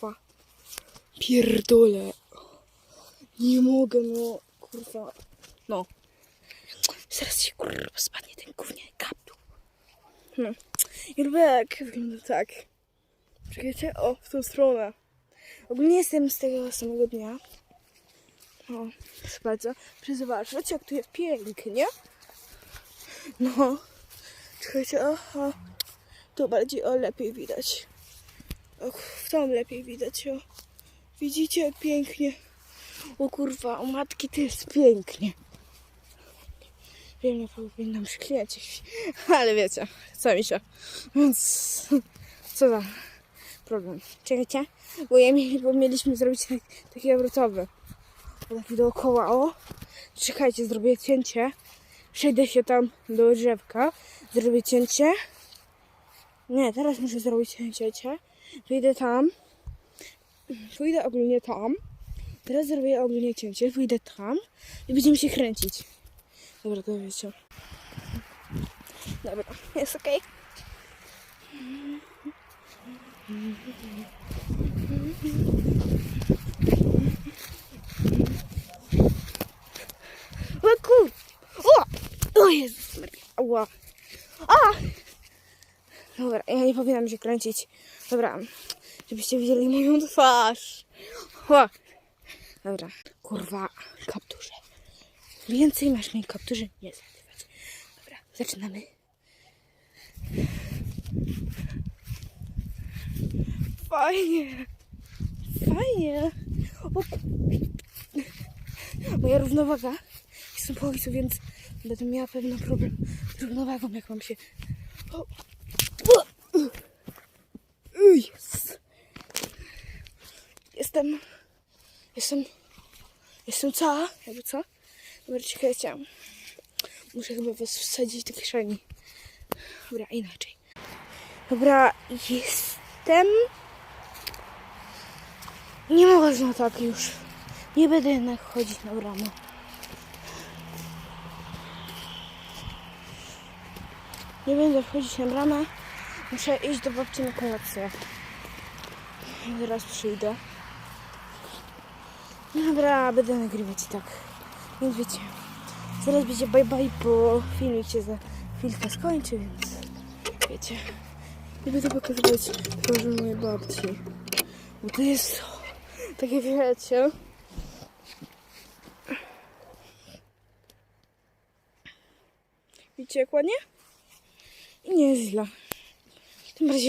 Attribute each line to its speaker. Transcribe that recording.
Speaker 1: kurwa. Pierdolę. Nie mogę, no. Kurwa. No. Zaraz się kurwa spadnie ten gówniany kaptur. No. I rybek wygląda tak. Czekajcie, o, w tą stronę. Ogólnie jestem z tego samego dnia. O, proszę bardzo. Proszę jak tu jest pięknie. No. Czekajcie, o. Tu bardziej, o, lepiej widać. O, w tą lepiej widać, o. Widzicie, pięknie. O kurwa, o matki, to jest pięknie. Wiem, nie powinnam przyklinać jakiś, ale wiecie, co mi się. Więc co za problem. Czekajcie, bo, ja bo mieliśmy zrobić tak, taki obrotowy. Taki dookoła, o. Czekajcie, zrobię cięcie. Przejdę się tam do drzewka, zrobię cięcie. Nie, teraz muszę zrobić cięcie. Wyjdę tam. Pójdę ogólnie tam. Teraz zrobię ogólnie cięcie. Wyjdę tam i będziemy się kręcić. Dobra, to wiecie. Dobra, jest ok. O kur... O! O Jezus. A! Dobra, ja nie powinnam się kręcić. Dobra, żebyście widzieli moją twarz. O! Dobra, kurwa, kapturze. Więcej masz mi kapturze nie zgadywać. Dobra, zaczynamy. Fajnie. Fajnie. O, moja równowaga. Jestem po ojcu, więc będę miała pewno problem z równowagą, jak mam się... O. Jestem... Jestem... Jestem cała, jakby co? Dobra, czekajcie. Muszę chyba was wsadzić do kieszeni. Dobra, inaczej. Dobra, jestem... Nie można tak już. Nie będę jednak chodzić na bramę. Nie będę wchodzić na bramę. Muszę iść do babci na kolację. Zaraz przyjdę. Dobra, będę nagrywać i tak. Więc wiecie. Zaraz będzie bye bye, bo filmik się za chwilkę skończy, więc wiecie. Nie będę pokazywać twarzy mojej babci. Bo to jest takie wiecie. Widzicie jak ładnie? I nie jest źle. Tym bardziej,